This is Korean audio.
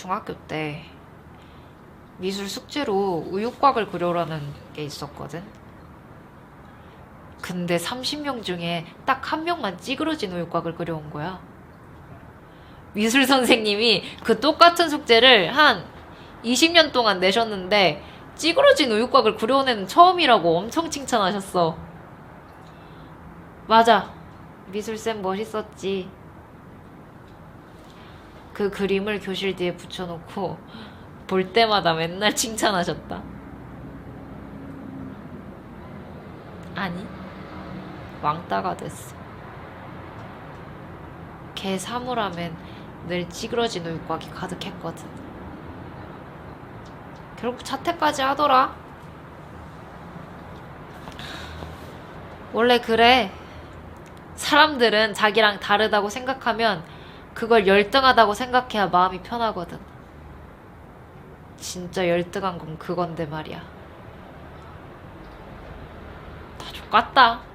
중학교 때 미술 숙제로 우유곽을 그려라는 게 있었거든. 근데 30명 중에 딱 한 명만 찌그러진 우유곽을 그려온 거야. 미술 선생님이 그 똑같은 숙제를 한 20년 동안 내셨는데 찌그러진 우유곽을 그려온 애는 처음이라고 엄청 칭찬하셨어. 맞아. 미술쌤 멋있었지. 그 그림을 교실 뒤에 붙여놓고 볼 때마다 맨날 칭찬하셨다. 아니, 왕따가 됐어. 걔 사물함엔 늘 찌그러진 우유곽이 가득했거든. 결국 자퇴까지 하더라. 원래 그래. 사람들은 자기랑 다르다고 생각하면 그걸 열등하다고 생각해야 마음이 편하거든. 진짜 열등한 건 그건데 말이야. 다 족같다.